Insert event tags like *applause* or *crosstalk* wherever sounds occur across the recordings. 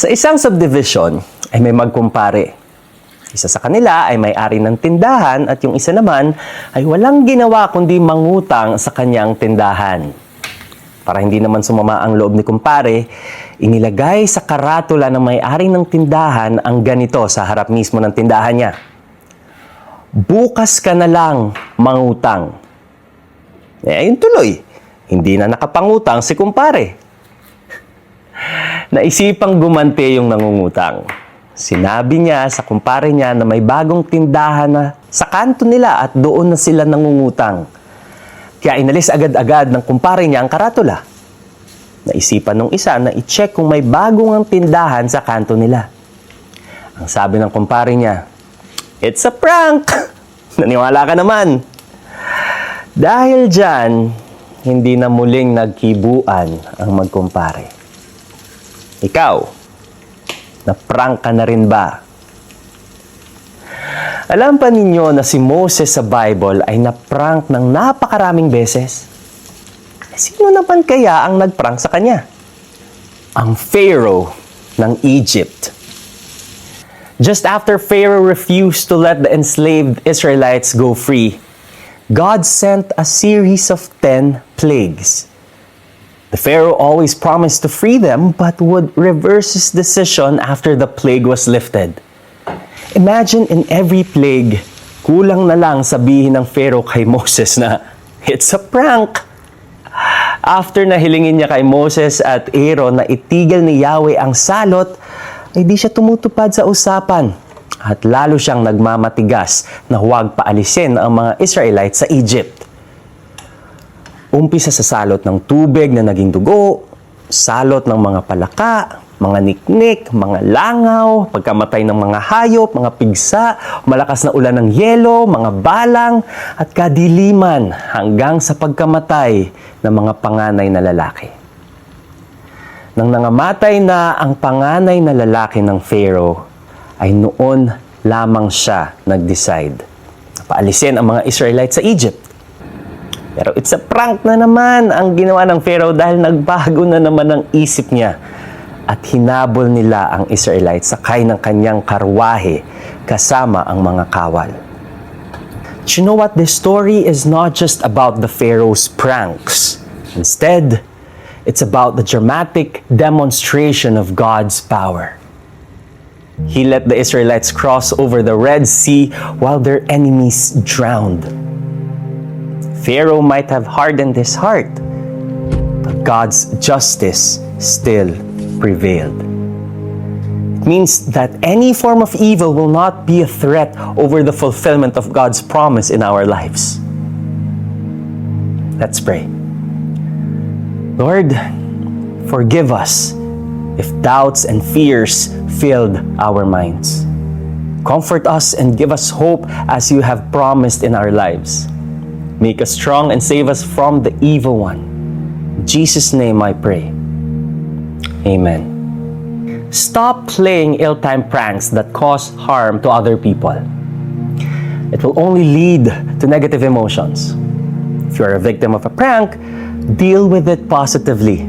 Sa isang subdivision ay may magkumpare. Isa sa kanila ay may-ari ng tindahan at yung isa naman ay walang ginawa kundi mangutang sa kanyang tindahan. Para hindi naman sumama ang loob ni kumpare, inilagay sa karatula ng may-ari ng tindahan ang ganito sa harap mismo ng tindahan niya. Bukas ka na lang mangutang. Eh, ayun tuloy. Hindi na nakapangutang si kumpare. Naisipang gumante yung nangungutang. Sinabi niya sa kumpare niya na may bagong tindahan na sa kanto nila at doon na sila nangungutang. Kaya inalis agad-agad ng kumpare niya ang karatula. Naisipan nung isa na i-check kung may bagong ang tindahan sa kanto nila. Ang sabi ng kumpare niya, It's a prank! *laughs* Naniwala ka naman. Dahil dyan, hindi na muling nagkibuan ang magkumpare. Ikaw, na-prank ka na rin ba? Alam pa ninyo na si Moses sa Bible ay na-prank ng napakaraming beses? Sino naman kaya ang nag-prank sa kanya? Ang Pharaoh ng Egypt. Just after Pharaoh refused to let the enslaved Israelites go free, God sent a series of 10 plagues. The Pharaoh always promised to free them but would reverse his decision after the plague was lifted. Imagine in every plague, kulang na lang sabihin ng Pharaoh kay Moses na, It's a prank! After na hilingin niya kay Moses at Aaron na itigil ni Yahweh ang salot, ay di siya tumutupad sa usapan. At lalo siyang nagmamatigas na huwag paalisin ang mga Israelites sa Egypt. Umpisa sa salot ng tubig na naging dugo, salot ng mga palaka, mga niknik, mga langaw, pagkamatay ng mga hayop, mga pigsa, malakas na ulan ng yelo, mga balang, at kadiliman hanggang sa pagkamatay ng mga panganay na lalaki. Nang nangamatay na ang panganay na lalaki ng Pharaoh, ay noon lamang siya nag-decide na paalisin ang mga Israelites sa Egypt. Pero it's a prank na naman ang ginawa ng Pharaoh dahil nagbago na naman ang isip niya at hinabol nila ang Israelites sakay ng kanyang karwahe kasama ang mga kawal. But you know what? This story is not just about the Pharaoh's pranks. Instead, it's about the dramatic demonstration of God's power. He let the Israelites cross over the Red Sea while their enemies drowned. Pharaoh might have hardened his heart, but God's justice still prevailed. It means that any form of evil will not be a threat over the fulfillment of God's promise in our lives. Let's pray. Lord, forgive us if doubts and fears filled our minds. Comfort us and give us hope as you have promised in our lives. Make us strong and save us from the evil one. In Jesus' name I pray. Amen. Stop playing ill-timed pranks that cause harm to other people. It will only lead to negative emotions. If you are a victim of a prank, deal with it positively.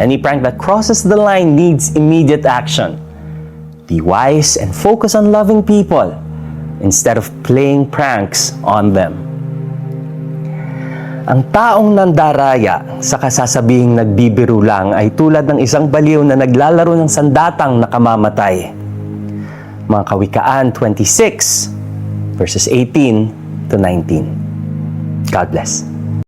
Any prank that crosses the line needs immediate action. Be wise and focus on loving people instead of playing pranks on them. Ang taong nandaraya sa kasasabihing nagbibiro lang ay tulad ng isang baliw na naglalaro ng sandatang nakamamatay. Mga Kawikaan 26 verses 18 to 19. God bless.